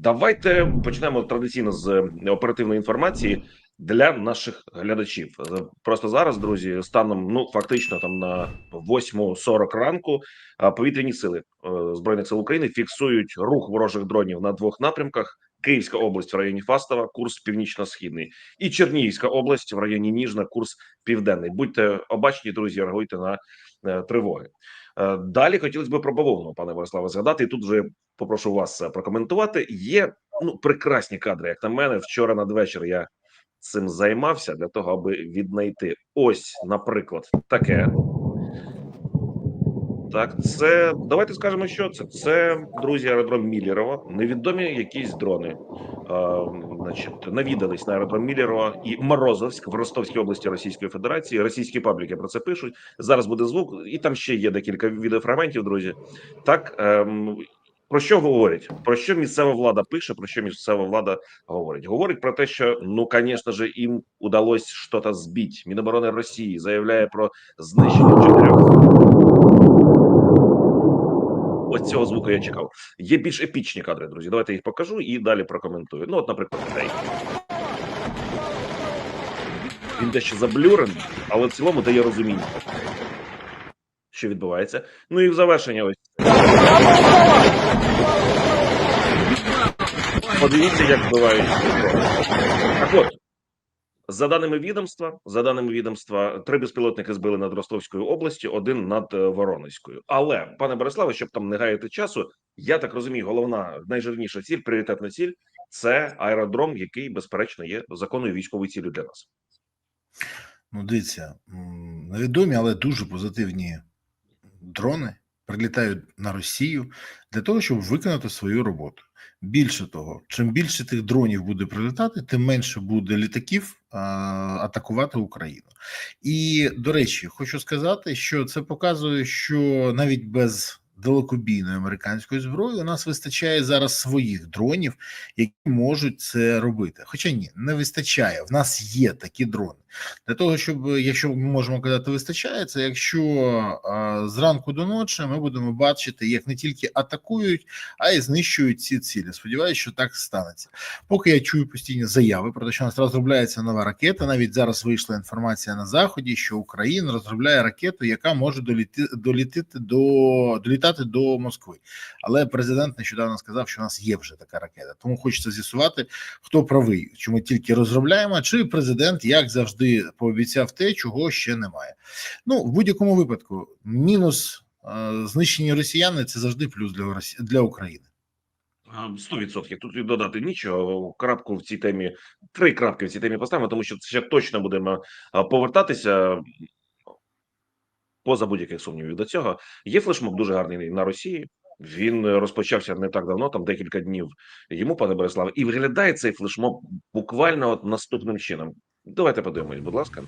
Давайте почнемо традиційно з е, оперативної інформації для наших глядачів. Е, Просто зараз, друзі, станом ну фактично там на 8.40 ранку а, повітряні сили е, збройних сил України фіксують рух ворожих дронів на двох напрямках. Київська область в районі Фастова, курс північно-східний, і Чернігівська область в районі Ніжна, курс південний. Будьте обачні, друзі, реагуйте на е, тривоги. Е, Далі хотілося б про бавовну, пане Бориславе, згадати. І тут вже попрошу вас е, прокоментувати. Є ну прекрасні кадри, як на мене. Вчора надвечір я цим займався для того, аби віднайти ось, наприклад, таке. Так, це давайте скажемо, що це. Це друзі аеродром Міллерова, невідомі якісь дрони. А, значить, навідались на аеродром Міллерова і Морозовськ в Ростовській області Російської Федерації. Російські пабліки про це пишуть. Зараз буде звук, і там ще є декілька відеофрагментів, друзі. Так ем, про що говорять? Про що місцева влада пише? Про що місцева влада говорить? Говорить про те, що ну, звісно ж, їм удалось щось збити. Міноборони Росії заявляє про знищення чотирьох. Ось цього звуку я чекав. Є більш епічні кадри, друзі. Давайте їх покажу і далі прокоментую. Ну, от, наприклад, цей. Він дещо заблюрений, але в цілому дає розуміння, що відбувається. Ну і в завершення ось. Подивіться, як вбивають. Так от, за даними відомства, за даними відомства, три безпілотники збили над Ростовською областю, один над е, Воронезькою. Але, пане Бориславе, щоб там не гаяти часу, я так розумію, головна найжирніша ціль, пріоритетна ціль це аеродром, який безперечно є законною військовою ціллю для нас. Ну, дивіться, невідомі, але дуже позитивні дрони прилітають на Росію для того, щоб виконати свою роботу. Більше того, чим більше тих дронів буде прилітати, тим менше буде літаків а, атакувати Україну. І до речі, хочу сказати, що це показує, що навіть без далекобійної американської зброї у нас вистачає зараз своїх дронів, які можуть це робити. Хоча ні, не вистачає. В нас є такі дрони. Для того, щоб якщо ми можемо казати, вистачає, це якщо а, зранку до ночі ми будемо бачити, як не тільки атакують, а й знищують ці цілі. Сподіваюся, що так станеться. Поки я чую постійні заяви про те, що у нас розробляється нова ракета. Навіть зараз вийшла інформація на заході, що Україна розробляє ракету, яка може доліти долітити до долітати до Москви. Але президент нещодавно сказав, що у нас є вже така ракета. Тому хочеться з'ясувати, хто правий, чи ми тільки розробляємо, чи президент як завжди пообіцяв те, чого ще немає. Ну в будь-якому випадку, мінус е, знищені росіяни це завжди плюс для Росі... для України. А, Сто відсотків тут і додати нічого. Крапку в цій темі, три крапки в цій темі поставимо, тому що ще точно будемо повертатися. Поза будь-яких сумнівів до цього є флешмоб дуже гарний на Росії. Він розпочався не так давно, там декілька днів йому, пане Бориславе, і виглядає цей флешмоб буквально от наступним чином. Давайте подивимось, будь ласка,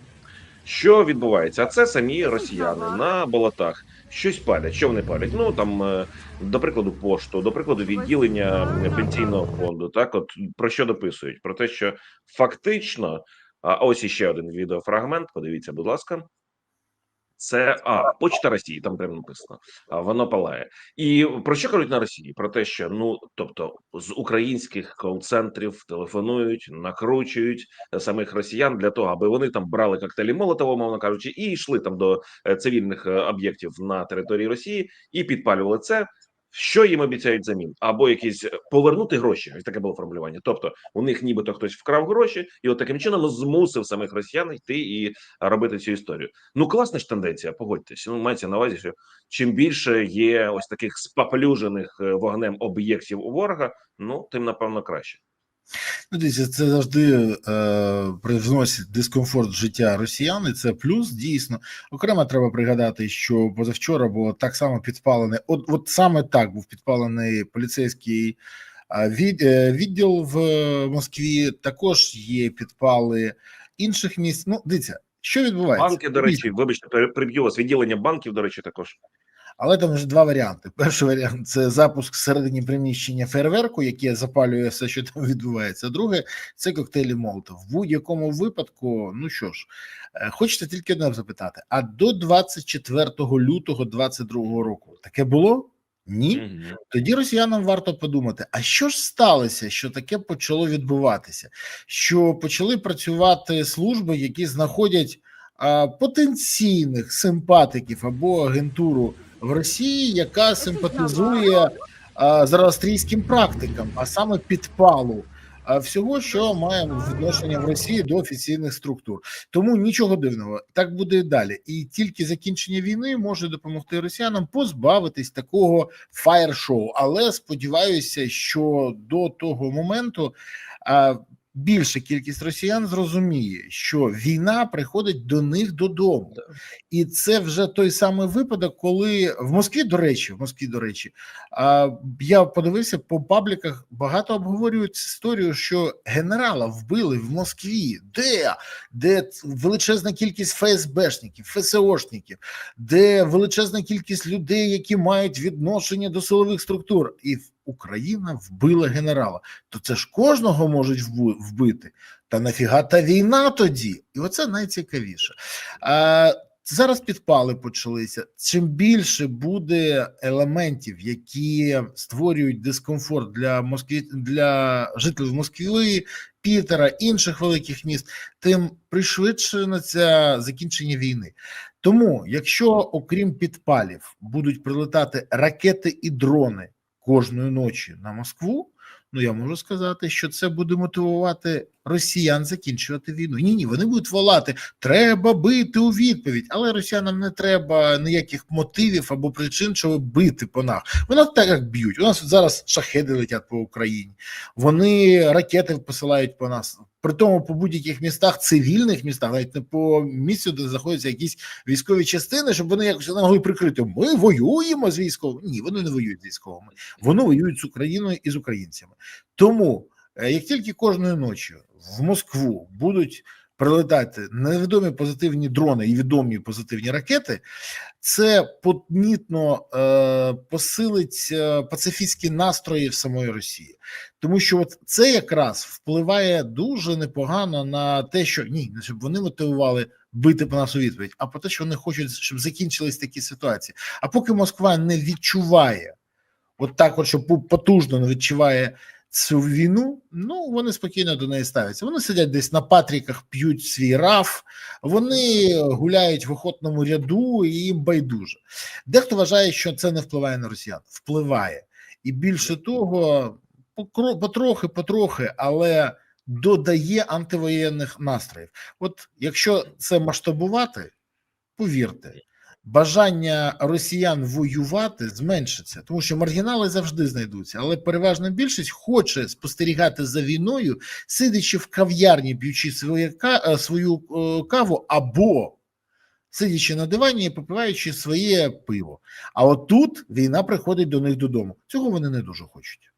що відбувається. А це самі росіяни на болотах щось палять. Що вони палять? Ну там, е, до прикладу, пошту, до прикладу, відділення пенсійного фонду. Так, от про що дописують? Про те, що фактично, а ось іще один відеофрагмент. Подивіться, будь ласка. Це а почта Росії, там прямо написано. А воно палає. І про що кажуть на Росії? Про те, що ну тобто з українських кол-центрів телефонують, накручують самих росіян для того, аби вони там брали коктейлі Молотова, мовно кажучи, і йшли там до е, цивільних е, об'єктів на території Росії і підпалювали це. Що їм обіцяють замін, або якісь е, повернути гроші? Ось таке було формулювання. Тобто у них нібито хтось вкрав гроші, і от таким чином змусив самих росіян йти і робити цю історію. Ну класна ж тенденція, погодьтесь. Ну мається на увазі, що чим більше є ось таких спаплюжених е, вогнем об'єктів у ворога, ну тим напевно краще. Ну, дивіться, це завжди е, привносить дискомфорт життя росіян, і це плюс дійсно. Окремо треба пригадати, що позавчора було так само підпалене. От, от саме так був підпалений поліцейський е, від, е, відділ в Москві. Також є підпали інших місць. Ну, дивіться, що відбувається Банки, до речі, вибачте, пере- приб'ю вас. Відділення банків, до речі, також. Але там вже два варіанти. Перший варіант це запуск всередині приміщення фейерверку, яке запалює все, що там відбувається. Друге це коктейлі Молотов. В будь-якому випадку, ну що ж, е, хочеться тільки одне запитати: а до 24 лютого 22 року таке було? Ні. Тоді росіянам варто подумати: а що ж сталося, що таке почало відбуватися? Що почали працювати служби, які знаходять а, потенційних симпатиків або агентуру в Росії, яка симпатизує а, зороастрійським практикам, а саме підпалу. Всього, що має відношення в Росії до офіційних структур, тому нічого дивного, так буде і далі. І тільки закінчення війни може допомогти росіянам позбавитись такого фаєр-шоу. Але сподіваюся, що до того моменту більша кількість росіян зрозуміє, що війна приходить до них додому, і це вже той самий випадок, коли в Москві, до речі, в Москві, до речі, а, я подивився по пабліках. Багато обговорюють історію, що генерала вбили в Москві. Де? Де величезна кількість ФСБшників, ФСОшників, де величезна кількість людей, які мають відношення до силових структур, і Україна вбила генерала. То це ж кожного можуть вбити. Та нафіга та війна тоді? І оце найцікавіше. А, зараз підпали почалися. Чим більше буде елементів, які створюють дискомфорт для Москві для жителів Москви, Пітера, інших великих міст, тим пришвидшується закінчення війни. Тому, якщо окрім підпалів будуть прилетати ракети і дрони кожної ночі на Москву, ну я можу сказати, що це буде мотивувати росіян закінчувати війну. Ні, ні, вони будуть волати, треба бити у відповідь, але росіянам не треба ніяких мотивів або причин, щоб бити по нас. Вони так як б'ють. У нас зараз шахеди летять по Україні, вони ракети посилають по нас. При тому по будь-яких містах, цивільних містах, навіть не по місцю, де знаходяться якісь військові частини, щоб вони якось могли прикрити. Ми воюємо з військовими. Ні, вони не воюють з військовими. Вони воюють з Україною і з українцями. Тому, як тільки кожної ночі в Москву будуть прилетати невідомі позитивні дрони і відомі позитивні ракети, це помітно е, посилить е, пацифістські настрої в самої Росії, тому що от це якраз впливає дуже непогано на те, що ні, не щоб вони мотивували бити по нас у відповідь, а про те, що вони хочуть, щоб закінчились такі ситуації. А поки Москва не відчуває, от так, от, що потужно не відчуває цю війну, ну вони спокійно до неї ставляться. Вони сидять десь на патріках, п'ють свій раф, вони гуляють в охотному ряду і їм байдуже. Дехто вважає, що це не впливає на росіян. Впливає. І більше того, потрохи, потрохи, але додає антивоєнних настроїв. От якщо це масштабувати, повірте, бажання росіян воювати зменшиться, тому що маргінали завжди знайдуться, але переважна більшість хоче спостерігати за війною, сидячи в кав'ярні, п'ючи свою, е, свою е, каву або сидячи на дивані і попиваючи своє пиво. А от тут війна приходить до них додому. Цього вони не дуже хочуть.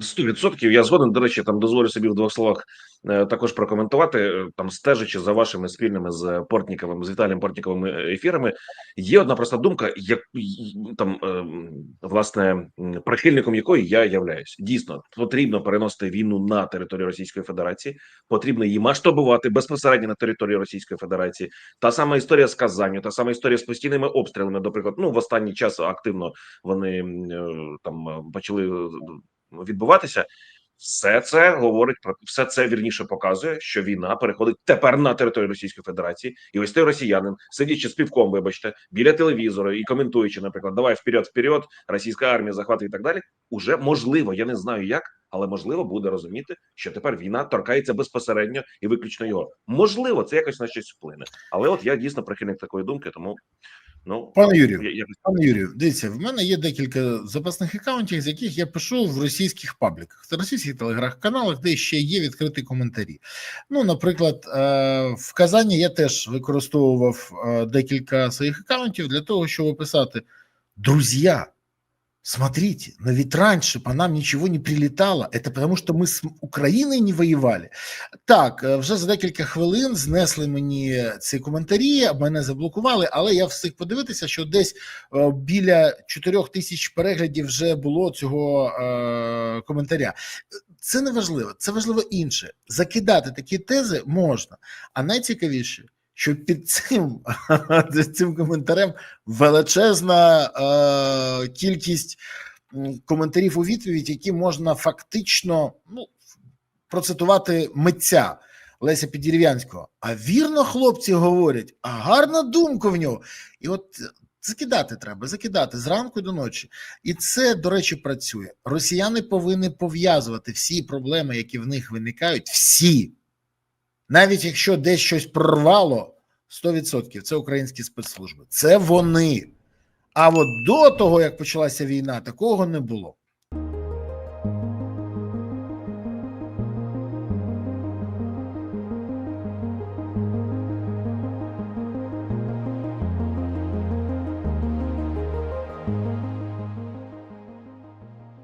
Сто відсотків я згоден. До речі, там дозволю собі в двох словах е, також прокоментувати. Е, Там стежачи за вашими спільними з Портніковим, з Віталієм Портніковим е, ефірами. Є одна проста думка, як там е, власне прихильником якої я являюсь. Дійсно, потрібно переносити війну на територію Російської Федерації, потрібно її масштабувати безпосередньо на території Російської Федерації. Та сама історія з Казанню, та сама історія з постійними обстрілами. Наприклад, ну в останній час активно вони там почали відбуватися. Все це говорить про все це вірніше показує, що війна переходить тепер на територію Російської Федерації, і ось той росіянин, сидячи з півком, вибачте, біля телевізора і коментуючи, наприклад, давай вперед, вперед, російська армія захвати і так далі. Уже можливо, я не знаю як, але можливо буде розуміти, що тепер війна торкається безпосередньо і виключно його. Можливо, це якось на щось вплине. Але от я дійсно прихильник такої думки, тому ну Пане Юрію, я, я Пане Юрію, дивіться, в мене є декілька запасних аккаунтів, з яких я пишу в російських пабліках, в російських телеграм-каналах, де ще є відкриті коментарі. Ну, наприклад, е, в Казані я теж використовував е, декілька своїх аккаунтів для того, щоб писати: друзі, Смотрите, но ведь раньше по нам ничего не прилетало. Это потому, що ми з Україною не воювали. Так, е, вже за декілька хвилин знесли мені ці коментарі, мене заблокували, але я встиг подивитися, що десь е, біля 4 тисяч переглядів вже було цього е, коментаря. Це не важливо, це важливо інше. Закидати такі тези можна. А найцікавіше, що під цим, цим коментарем величезна е, кількість коментарів у відповідь, які можна фактично ну, процитувати митця Леся Підірвянського. А вірно хлопці говорять, а гарна думка в нього. І от закидати треба, закидати зранку до ночі. І це, до речі, працює. Росіяни повинні пов'язувати всі проблеми, які в них виникають, всі. Навіть якщо десь щось прорвало, 100% це українські спецслужби. Це вони. А от до того, як почалася війна, такого не було.